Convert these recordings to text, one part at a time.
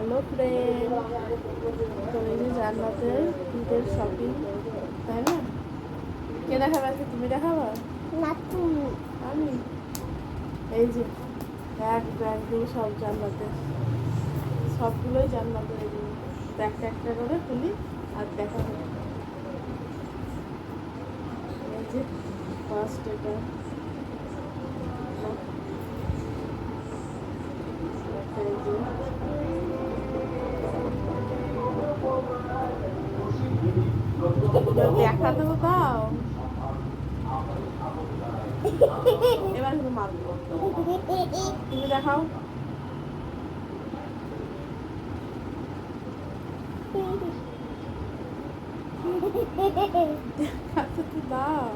Hello friend তো এই যে জান্নাতে ঈদের শপিং তাই না? কে দেখাবে আজকে? তুমি দেখাবা? না তুমি। আমি? এই যে ব্যাগ ব্যাগ দিয়ে সব জান্নাতে সবগুলোই জান্নাতে এগুলো তো একটা একটা করে খুলি আর দেখা হবে। এই যে ফার্স্ট এটা। এই যে দেখাতে তো দাও এবার শুধু মারবো তুমি দেখাও দাও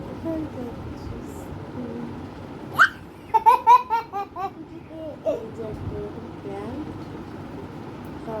কোথায় যাচ্ছিস? হুম, এই যে একটা এরকম প্যান্ট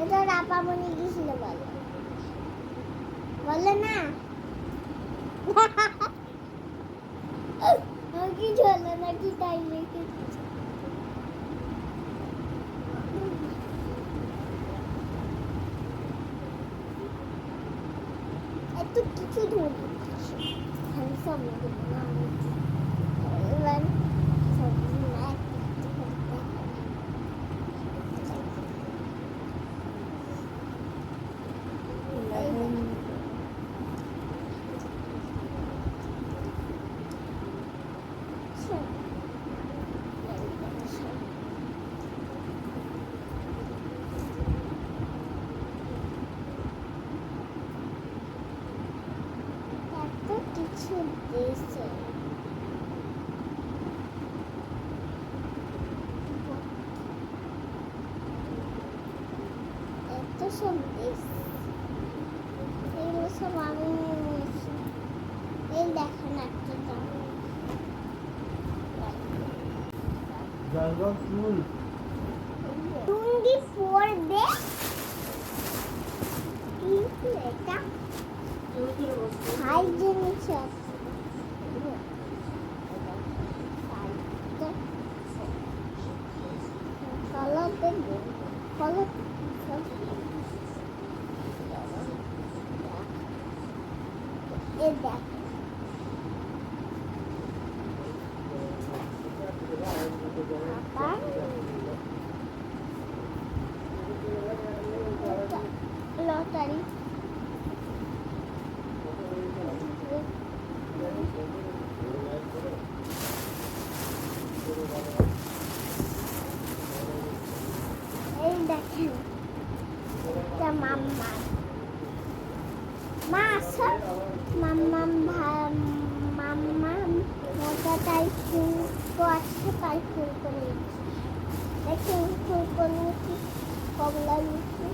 এটা রাপামনি গেছিল বলে। বলে না। আমার কিছু না কি তাই লেগে এত কিছু ধরি হ্যান্ডসাম লাগে না এবার সবজি না একটু করতে হবে। লেহেঙ্গা এত কিছু দিয়েছে এত সব দিয়েছে এগুলো সব আমি নিয়ে নিয়েছি এই দেখেন একটা জামা পরবে কিন্তু এটা হাই জিনিস আছে দেখবে কলর এ দেখ লটারি এই দেখেন এটা মাম্মা মা আসো মাম্মা মাম্মা মোটা তাই ফুল তো আছে তাই ফুল করে নিচ্ছি দেখুন ফুল করে নিচ্ছি কমলা নিচ্ছি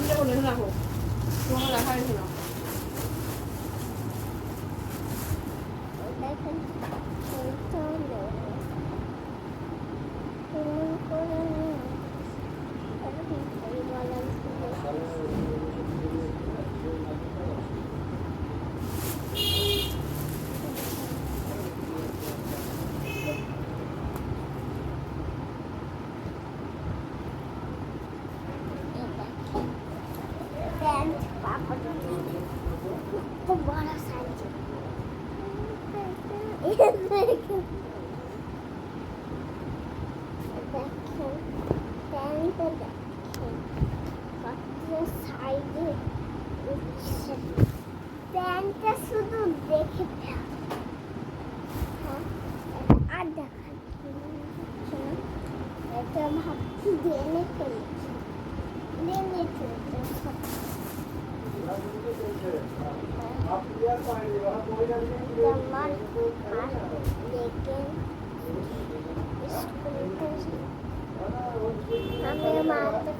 তোমার সামনে বলে রাখো তোমাকে দেখা হয়েছে না দেখেন ফুলটা হলো ফুল করে নিয়ে এরকম করে বলা প্যান্ট কাপড় খুব বড় সাইজ দেখেন প্যান্টটা দেখেন কত সাইজে উঠছে প্যান্টটা শুধু দেখে হ্যাঁ, আর না। ভাবছি যে ফেলেছি স্কুল আমি মাতে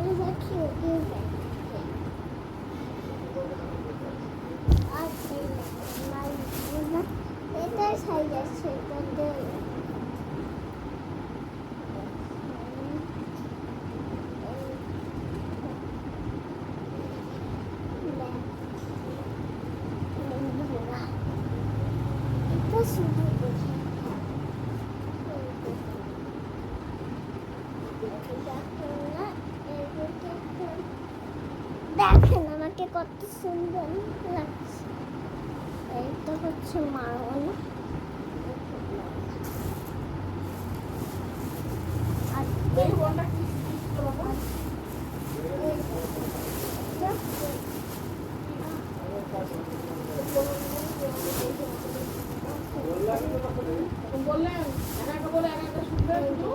এই দেখি এই দেখি আচ্ছা এটাই সাইজ আছে এটাতে এটা শুধু দেখি দেখেন আমাকে কত সুন্দর লাগছে। এইটা হচ্ছে মারওয়ালা আর দেখি কোনটা কি কি বাবা বললেন একা একা বলে একা একা শুনবে শুধু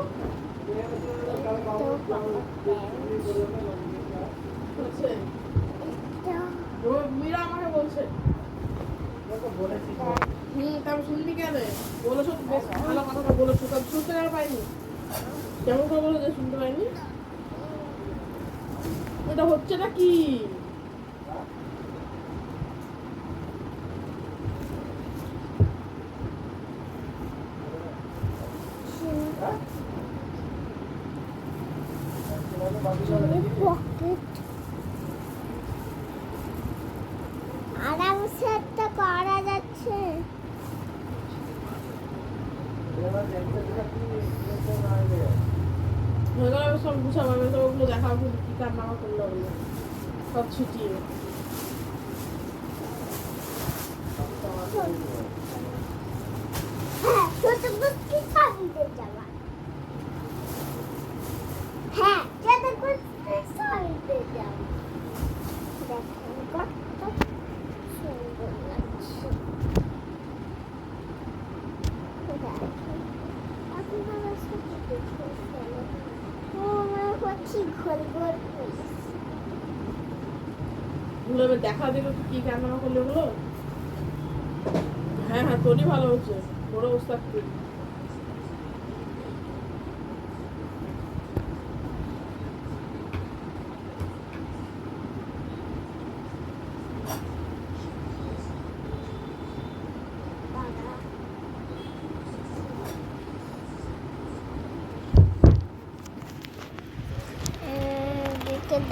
হচ্ছে ও মীরা আমাকে বলছে হুম, তারপর শুনবি কেন? বলেছ তো বেশ ভালো কথাটা বলেছ তবে শুনতে আর পাইনি। কেমন করে বলো যে শুনতে পাইনি? এটা হচ্ছে না কি পকেট আরামসে একটা করা যাচ্ছে হয়ে গেল সব গুছাবো ওগুলো দেখা দেখাবো কি কান্না করল সব ছিটিয়ে হ্যাঁ ছোট বুঝকি সাবিতে যাওয়া হ্যাঁ ছোট বুঝকি সাবিতে যাওয়া দেখেন কত সুন্দর লাগছে দেখেন আপনারা সব দেখে ও আমার হচ্ছে ঘর ঘর করেছে ওগুলো এবার দেখা দিলো তো কি করল হ্যাঁ হ্যাঁ তোরই ভালো হচ্ছে। বড় অবস্থা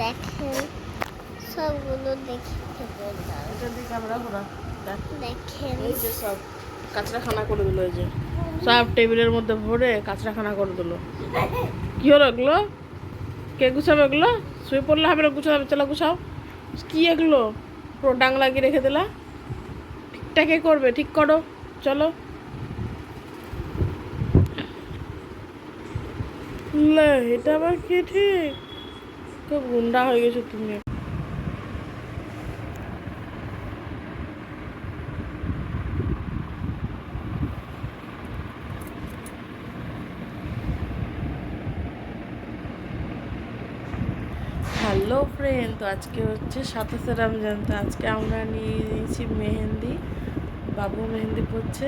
দেখেন। সবগুলো সব কাঁচড়াখানা করে দিল এই যে। সব টেবিলের মধ্যে ভরে কাঁচড়াখানা করে দিল। কি হলো এগুলো? কে গুছাবে এগুলো? শুয়ে পড়লে হবে না গুছাবে? চলো গুছাও। কি এগুলো? পুরো ডাং লাগিয়ে রেখে দিলা? ঠিকঠাকই করবে? ঠিক করো। চলো। লে, এটা আবার কি ঠিক? খুব গুন্ডা হয়ে গেছো তুমি হ্যালো ফ্রেন্ড তো আজকে হচ্ছে সাতাশে রমজান তো আজকে আমরা নিয়ে নিয়েছি মেহেন্দি। বাবু মেহেন্দি পড়ছে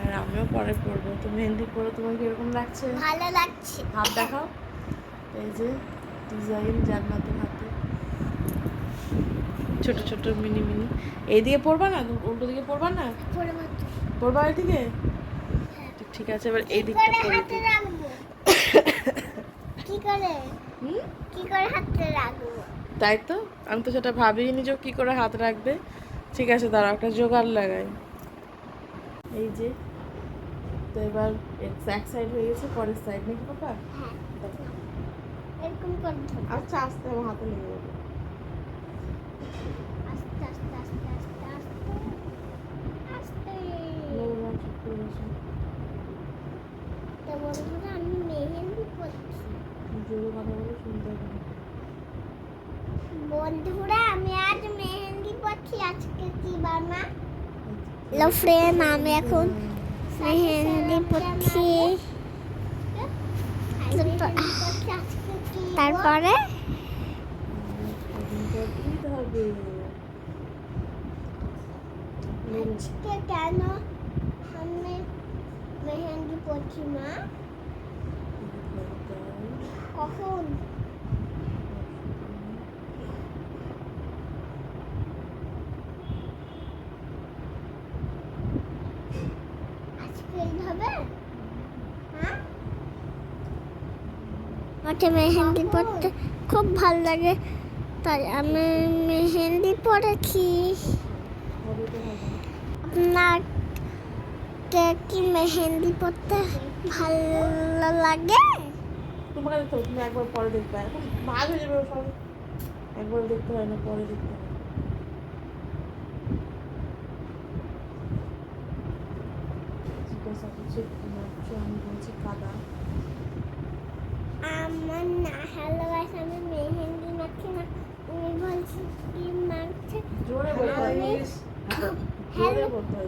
আর আমিও পরে পড়ব তো মেহেন্দি পরে তোমার কীরকম লাগছে? ভালো লাগছে। হাত দেখাও। এই যে ডিজাইন জান্নাতের হাতে। ছোট ছোট মিনি মিনি। এইদিকে পড়বা না? উল্টো দিকে পড়বা না? পড়বা এদিকে? ঠিক আছে এবার এই দিকটা পড়ে কি করে? হুম? কি করে হাতে রাখব? তাই তো? আমি তো সেটা ভাবিনি যে কি করে হাত রাখবে। ঠিক আছে দাঁড়াও একটা জোগাড় লাগাই। এই যে তো এবার এক সাইড হয়ে গেছে পরের সাইড নাকি পাপা? হ্যাঁ দেখো। এরকম করে আচ্ছা আস্তে আমার হাতে লেগে যাবে। আমি মেহেন্দি করছি। জোরে কথা বলে শুনতে না। বন্ধুরা, আমি আজ মেহেন্দি করছি। আজকে কি বানা? হ্যালো ফ্রেন্ড আমি এখন মেহেন্দি করছি। তারপরে? আজকে কেন আমি মেহেন্দি করছি মা? কখন আজকে এইভাবে হ্যাঁ আমাকে মেহেন্দি পরতে খুব ভালো লাগে। তাই আমি মেহেন্দি হবে আপনাকে কি মেহেন্দি পরতে ভালো লাগে? তোমাকে দেখতে তুমি একবার পরে ভাগ হয়ে সব একবার দেখতে হয় না, পরে দেখতে আমি বলছি কাদা। আমার না হ্যালো গাইস আমি মেহেন্দি মাখছি না উনি বলছি কি মাখছে জোরে হয় হয়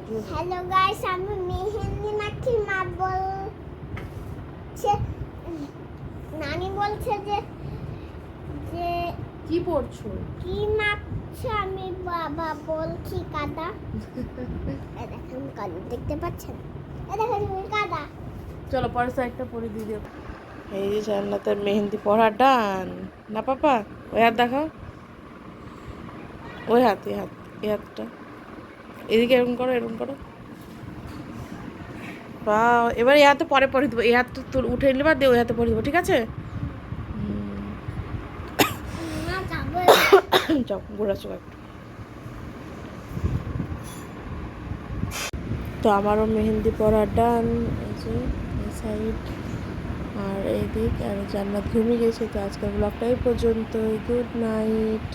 জোরে। হ্যালো গাইস আমি মেহেন্দি মাখছি মা বলছে? নানি বলছে যে যে কি পড়ছো? কি মাখছো আমি বাবা বলছি কাদা। দেখেন কাদা দেখতে পাচ্ছেন? এ দেখেন কাদা। চলো পরের সাইডটা পরে দিয়ে দিও। এই যে জান্নাতের মেহেন্দি পড়া ডান। না পাপা, ওই হাত দেখাও। ওই হাত, এই হাত, এই হাতটা। এদিকে এরকম করো এরকম করো। বাহ, এবার এই হাতে পরে পরে দেবো এই হাতটা তোর উঠে নিবা দিয়ে ওই হাতে পরে দেবো ঠিক আছে? যাও, ঘোরা একটু। তো আমারও মেহেন্দি পরা ডান। সাইড। আর এই দিক আর জান্নাত ঘুমিয়ে গেছে তো আজকের ব্লগটা এই পর্যন্ত গুড নাইট